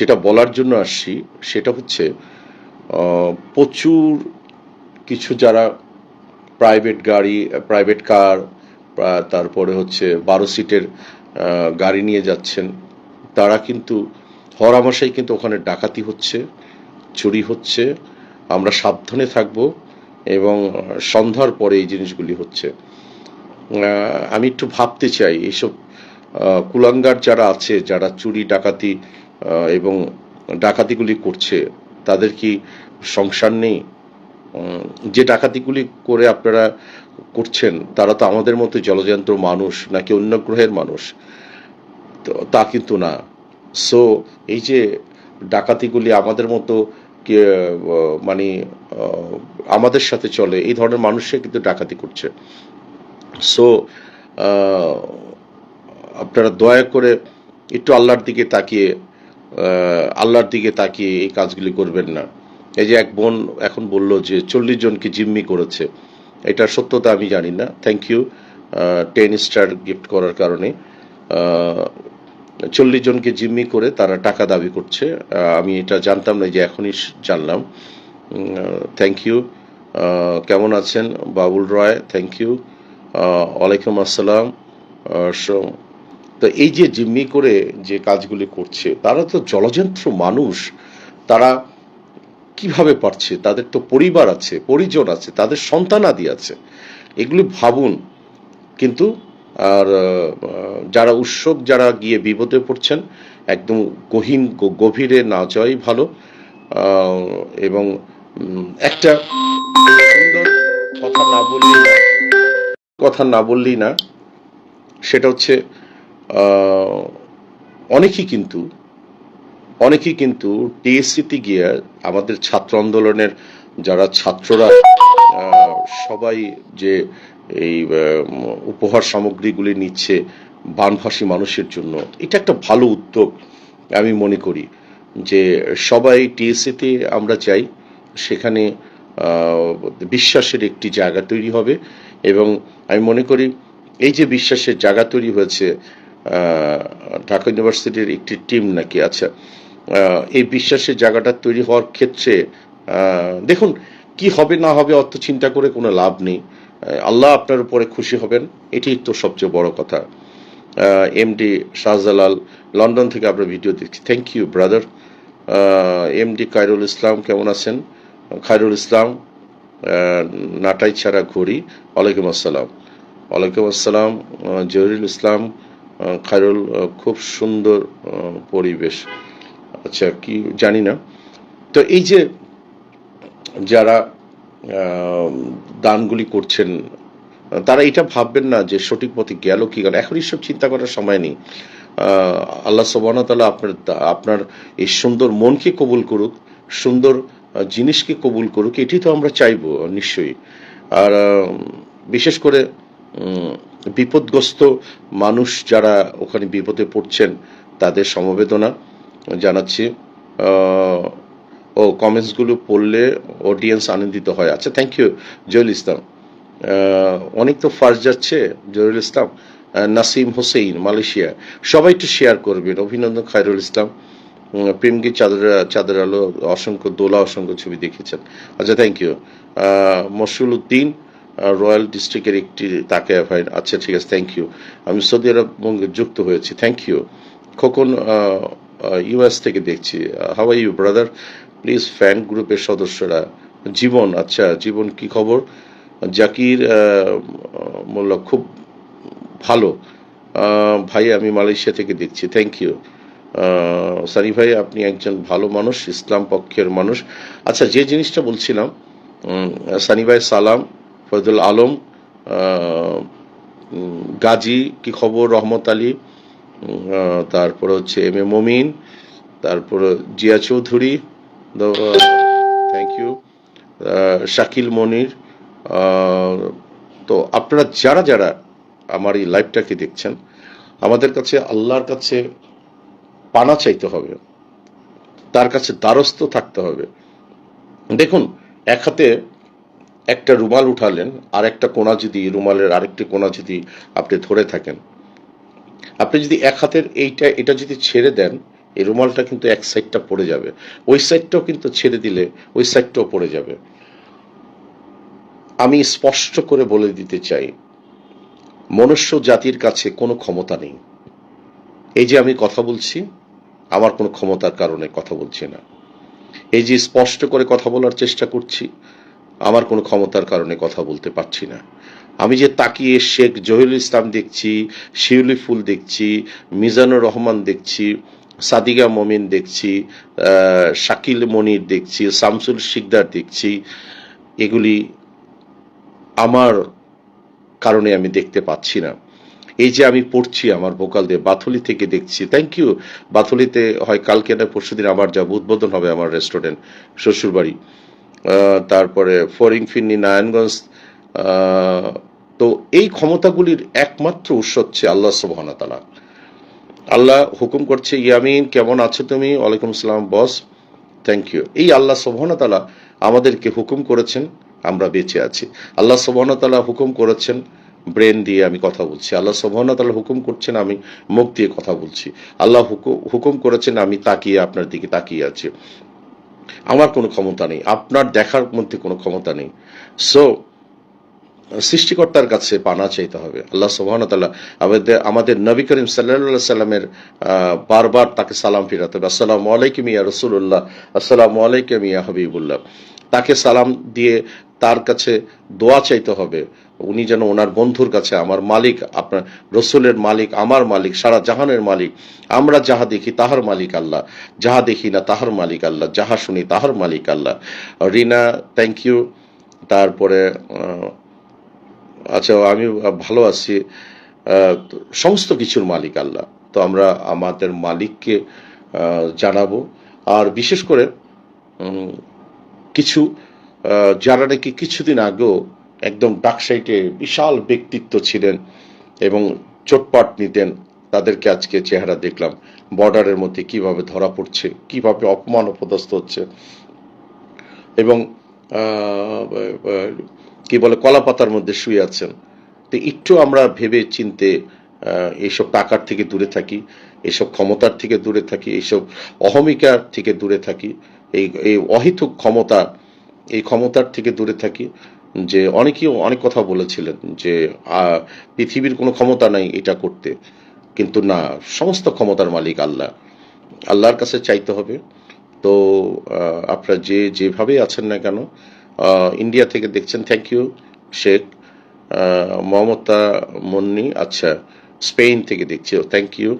যেটা বলার জন্য আসছি, সেটা হচ্ছে প্রচুর কিছু যারা প্রাইভেট গাড়ি প্রাইভেট কার তারপরে হচ্ছে বারো সিটের গাড়ি নিয়ে যাচ্ছেন, তারা কিন্তু হরামশাই কিন্তু ওখানে ডাকাতি হচ্ছে, চুরি হচ্ছে, আমরা সাবধানে থাকব এবং সন্ধ্যার পরে এই জিনিসগুলি হচ্ছে। আমি একটু ভাবতে চাই এইসব কুলাঙ্গার যারা আছে, যারা চুরি, ডাকাতি এবং ডাকাতিগুলি করছে, তাদের কি সংসার নেই? যে ডাকাতিগুলি করে আপনারা করছেন, তারা তো আমাদের মতো জলযন্ত্র মানুষ নাকি অন্য গ্রহের মানুষ? তো তা কিন্তু না। সো এই যে ডাকাতিগুলি আমাদের মতো মানে আমাদের সাথে চলে, এই ধরনের মানুষে কিন্তু ডাকাতি করছে। সো আপনারা দয়া করে একটু আল্লাহর দিকে তাকিয়ে আল্লাহর দিকে তাকিয়ে এই কাজগুলি করবেন না। এই যে এক বোন এখন বলল যে, চল্লিশ জনকে জিম্মি করেছে? এটার সত্যতা আমি জানি না। Thank you ten star gift করার কারণে। চল্লিশ জনকে জিম্মি করে তারা টাকা দাবি করছে। আমি এটা জানতাম না যে এখনই জানলাম। থ্যাংক ইউ কেমন আছেন বাবুল রয়? থ্যাংক ইউ ওয়ালাইকুম আসসালাম। তো এই যে জিম্মি করে যে কাজগুলি করছে, তারা তো জলযন্ত্র মানুষ, তারা কীভাবে পারছে? তাদের তো পরিবার আছে, পরিজন আছে, তাদের সন্তানাদি আছে। এগুলি ভাবুন। কিন্তু, আর যারা উৎসব যারা গিয়ে বিপদে পড়ছেন, একদম গহীন গভীরে না যাওয়াই ভালো। এবং একটা সুন্দর কথা না বললেই কথা না বললেই না, সেটা হচ্ছে অনেকেই কিন্তু অনেকেই কিন্তু টিএসসিতে গিয়ে আমাদের ছাত্র আন্দোলনের যারা ছাত্ররা সবাই যে এই উপহার সামগ্রীগুলি নিচ্ছে বানভাসী মানুষের জন্য, এটা একটা ভালো উদ্যোগ আমি মনে করি যে সবাই টিএসসিতে আমরা চাই, সেখানে বিশ্বাসের একটি জায়গা তৈরি হবে এবং আমি মনে করি এই যে বিশ্বাসের জায়গা তৈরি হয়েছে ঢাকা ইউনিভার্সিটির একটি টিম নাকি আচ্ছা এই বিশ্বাসের জায়গাটা তৈরি হওয়ার ক্ষেত্রে দেখুন, কি হবে না হবে অত চিন্তা করে কোনো লাভ নেই। আল্লাহ আপনার উপরে খুশি হবেন এটি তো সবচেয়ে বড় কথা। এমডি শাহজালাল, লন্ডন থেকে আপনার ভিডিও দেখছি। Thank you brother MD Khairul Islam, কেমন আছেন? খায়রুল ইসলাম নাটাই ছাড়া ঘড়ি। ওয়ালাইকুম আসসালাম। ওয়ালাইকুম আসসালাম জহিরুল ইসলাম খায়রুল খুব সুন্দর পরিবেশ। আচ্ছা কি জানি না। তো এই যে যারা দানগুলি করছেন, তারা এটা ভাববেন না যে সঠিক পথে গেল কি গেল। এখন এইসব চিন্তা করার সময় নেই। আল্লাহ সবানতাল্লাহ আপনার আপনার এই সুন্দর মনকে কবুল করুক, সুন্দর জিনিসকে কবুল করুক, এটি তো আমরা চাইব নিশ্চয়ই। আর বিশেষ করে বিপদগ্রস্ত মানুষ যারা ওখানে বিপদে পড়ছেন, তাদের সমবেদনা জানাচ্ছি। ও কমেন্টসগুলো পড়লে অডিয়েন্স আনন্দিত হয়। আচ্ছা থ্যাংক ইউ জয়ুল ইসলাম। অনেক তো ফার্স্ট যাচ্ছে জহিরুল ইসলাম নাসিম হোসেইন, মালয়েশিয়া। সবাই একটু শেয়ার করবেন। অভিনন্দন খায়রুল ইসলাম। প্রেমকি চাদর চাদর আলো, অসংখ্য দোলা, অসংখ্য ছবি দেখেছেন। আচ্ছা thank you Mashrul Uddin royal ডিস্ট্রিক্টের একটি তাকে ভাই আচ্ছা ঠিক আছে থ্যাংক ইউ আমি সৌদি আরববঙ্গে যুক্ত হয়েছি থ্যাংক ইউ খোকন ইউএস থেকে দেখছি। How are you brother please fan গ্রুপের সদস্যরা, জীবন আচ্ছা জীবন কি খবর? জাকির মোল্লা খুব ভালো। ভাই, আমি মালয়েশিয়া থেকে দেখছি থ্যাংক ইউ সানি ভাই, আপনি একজন ভালো মানুষ, ইসলাম পক্ষের মানুষ। আচ্ছা যে জিনিসটা বলছিলাম সানি ভাই, সালাম। ফজল আলম গাজী কি খবর, রহমত আলী তারপর হচ্ছে এম এ মমিন, তারপর জিয়া চৌধুরী থ্যাংক ইউ শাকিল মনির তো আপনারা যারা যারা আমার এই লাইভটাকে দেখছেন, আমাদের কাছে আল্লাহর কাছে পানা চাইতে হবে, তার কাছে দ্বারস্থ থাকতে হবে। দেখুন, এক হাতে একটা রুমাল উঠালেন আর একটা কোনা যদি রুমালের আরেকটি কোনা যদি আপনি ধরে থাকেন। আপনি যদি এক হাতের এইটা, এটা যদি ছেড়ে দেন, এই রুমালটা কিন্তু এক সাইডটা পড়ে যাবে। ওই সাইডটাও কিন্তু ছেড়ে দিলে ওই সাইডটাও পড়ে যাবে। আমি স্পষ্ট করে বলে দিতে চাই, মনুষ্য জাতির কাছে কোনো ক্ষমতা নেই। এই যে আমি কথা বলছি, আমার কোনো ক্ষমতার কারণে কথা বলছি না। এই যে স্পষ্ট করে কথা বলার চেষ্টা করছি আমার কোনো ক্ষমতার কারণে কথা বলতে পারছি না। আমি যে তাকিয়ে শেখ জহিরুল ইসলাম দেখছি, শিউলি ফুল দেখছি, মিজানুর রহমান দেখছি সাদিগা মমিন দেখছি শাকিল মনির দেখছি, শামসুল শিকদার দেখছি, এগুলি আমার কারণে আমি দেখতে পাচ্ছি না। এই যে আমি পড়ছি আমার ভোকাল দিয়ে বাথুলি থেকে দেখছি। থ্যাংক ইউ বাথুলিতে হয়, কালকে না পরশুদিন আবার যাব উদ্বোধন হবে আমার রেস্টুরেন্ট শ্বশুরবাড়ি। তারপরে ফরিং ফিন্নি নারায়ণগঞ্জ তো এই ক্ষমতাগুলির একমাত্র উৎস হচ্ছে আল্লাহ সুবহানাতালা আল্লাহ হুকুম করছে ইয়ামিন কেমন আছো তুমি? ওয়ালাইকুম আসসালাম, বস। থ্যাংক ইউ এই আল্লাহ সুবহানাতালা আমাদেরকে হুকুম করেছেন, আমরা বেঁচে আছি। আল্লাহ সুবহানাতালা হুকুম করেছেন, ব্রেন দিয়ে আমি কথা বলছি। আল্লাহ সুবহানাতালা হুকুম করছেন, আমি মুখ দিয়ে কথা বলছি। আল্লাহ হুকুম করেছেন, আমি তাকিয়ে আপনার দিকে তাকিয়ে আছি। আমার কোনো ক্ষমতা নেই, আপনার দেখার মধ্যে কোনো ক্ষমতা নেই। সো সৃষ্টিকর্তার কাছে পানা চাইতে হবে। আল্লাহ সুবহান তাল্লাহ আমাদের আমাদের নবী করিম সাল্লাহ সাল্লামের বারবার তাকে সালাম ফিরাতে হবে আসসালামু আলাইকুম ইয়া রসুল্লাহ আসসালামু আলাইকুম ইয়া হাবিবুল্লাহ। তাকে সালাম দিয়ে তার কাছে দোয়া চাইতে হবে। উনি যেন ওনার বন্ধুর কাছে আমার মালিক, আপনার রসুলের মালিক, আমার মালিক, সারা জাহানের মালিক, আমরা যাহা দেখি তাহার মালিক আল্লাহ, যাহা দেখি না তাহার মালিক আল্লাহ, যাহা শুনি তাহার মালিক আল্লাহ। রিনা থ্যাংক ইউ তারপরে আচ্ছা আমি ভালো আছি। সমস্ত কিছুর মালিক আল্লাহ। তো আমরা আমাদের মালিককে জানাব। আর বিশেষ করে কিছু যারা নাকি কিছুদিন আগেও একদম ডাকসাইটে বিশাল ব্যক্তিত্ব ছিলেন এবং চোটপাট নিতেন তাদেরকে আজকে চেহারা দেখলাম। বর্ডারের মধ্যে কীভাবে ধরা পড়ছে, কীভাবে অপমান অপদস্থ হচ্ছে এবং কি বলে কলা পাতার মধ্যে শুয়ে আছেন। তো একটু আমরা ভেবে চিনতে এইসব টাকার থেকে দূরে থাকি এইসব ক্ষমতার থেকে দূরে থাকি এইসব অহমিকার থেকে দূরে থাকি, এই এই অহিতুক ক্ষমতা, এই ক্ষমতার থেকে দূরে থাকি। যে অনেকেই অনেক কথা বলেছিলেন যে পৃথিবীর কোনো ক্ষমতা নাই এটা করতে। কিন্তু না, সমস্ত ক্ষমতার মালিক আল্লাহ। আল্লাহর কাছে চাইতে হবে। তো আপনারা যে যেভাবে আছেন না কেন ইন্ডিয়া থেকে দেখছেন থ্যাংক ইউ শেখ মমতা মন্নি আচ্ছা স্পেন থেকে দেখছি থ্যাংক ইউ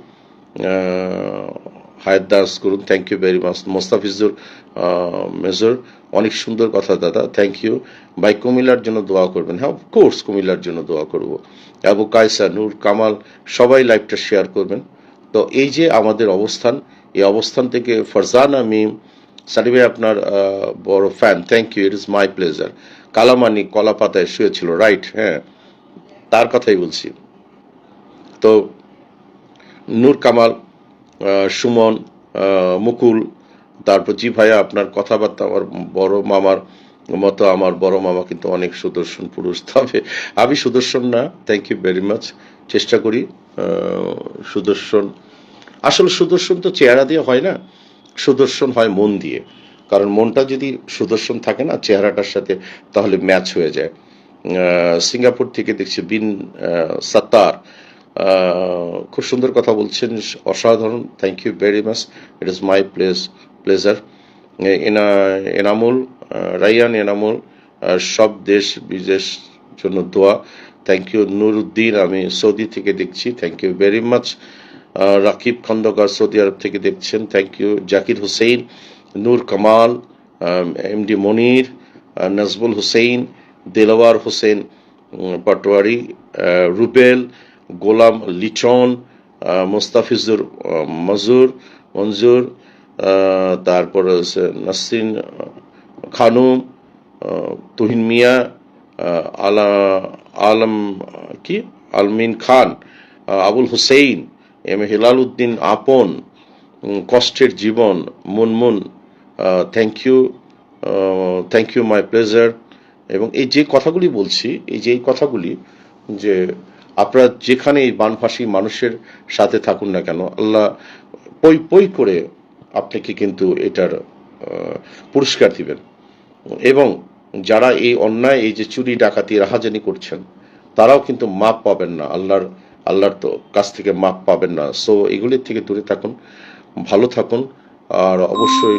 হায়াত দাস করুন। Thank you very much Mostafizur major. অনেক সুন্দর কথা দাদা থ্যাংক ইউ ভাই, কুমিল্লার জন্য দোয়া করবেন। হ্যাঁ কোর্স কুমিল্লার জন্য দোয়া করব। আবু কায়সা, নূর, কামাল, সবাই লাইভটা শেয়ার করবেন। তো এই যে আমাদের অবস্থান, এই অবস্থান থেকে ফারজানা মিম ভাই, আপনার বড় fan thank you it is my pleasure কালামানি কলা পাতায় শুয়েছিল রাইট হ্যাঁ তার কথাই বলছি। তো নূর, কামাল সুমন মুকুল তারপর জি ভাইয়া আপনার কথাবার্তা আমার বড় মামার মতো আমার বড় মামা কিন্তু অনেক সুদর্শন পুরুষ। তবে আমি সুদর্শন না থ্যাংক ইউ ভেরি মাচ চেষ্টা করি সুদর্শন। আসলে সুদর্শন তো চেহারা দিয়ে হয় না সুদর্শন হয় মন দিয়ে। কারণ মনটা যদি সুদর্শন থাকে না চেহারাটার সাথে তাহলে ম্যাচ হয়ে যায়। সিঙ্গাপুর থেকে দেখছি বিন আহ, খুব সুন্দর কথা বলছেন অসাধারণ thank you very much it is my place pleasure এনা এনামুল রাইয়ান এনামুল সব দেশ বিদেশ জন্য দোয়া। থ্যাংক ইউ নুরুদ্দিন আমি সৌদি থেকে দেখছি thank you very much Rakib Khandakar Saudi Arabia থেকে দেখছেন thank you Zakir Hussain Nur Kamal MD Monir আহ, নাজবুল হুসেইন দেলাওয়ার হোসেন পাটোয়ারি রুবেল গোলাম লিচন মোস্তাফিজুর মজুর, মঞ্জুর তারপর হচ্ছে নাসরিন খানুম তুহিন মিয়া আলা, আলম, কি? আলমিন খান আবুল হুসেইন, এম হেলাল উদ্দিন আপন কষ্টের জীবন, Munmun thank you thank you my pleasure এবং এই যে কথাগুলি বলছি, এই যে এই কথাগুলি যে আপনারা যেখানে এই বানভাসী মানুষের সাথে থাকুন না কেন, আল্লাহ পই পই করে আপনাকে কিন্তু এটার পুরস্কার দিবেন। এবং যারা এই অন্যায়, এই যে চুরি, ডাকাতি, রাহাজানি করছেন, তারাও কিন্তু মাপ পাবেন না। আল্লাহর আল্লাহর তো কাছ থেকে মাপ পাবেন না। সো এগুলির থেকে দূরে থাকুন, ভালো থাকুন, আর অবশ্যই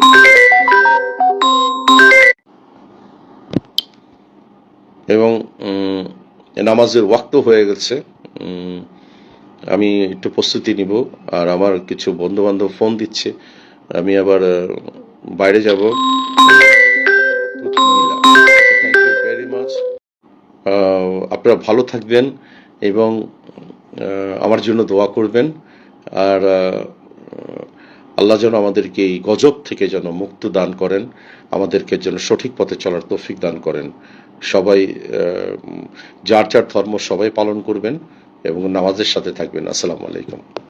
এবং নামাজের ওয়াক্ত হয়ে গেছে। আমি একটু প্রস্তুতি নিব আর আমার কিছু বন্ধু বান্ধব ফোন দিচ্ছে। আমি আবার বাইরে যাব। আপনারা ভালো থাকবেন এবং আমার জন্য দোয়া করবেন। আর আল্লাহ যেন আমাদেরকে এই গজব থেকে যেন মুক্ত দান করেন, আমাদেরকে যেন সঠিক পথে চলার তৌফিক দান করেন। সবাই যার যার ধর্ম সবাই পালন করবেন এবং নামাজের সাথে থাকবেন। আসসালামু আলাইকুম।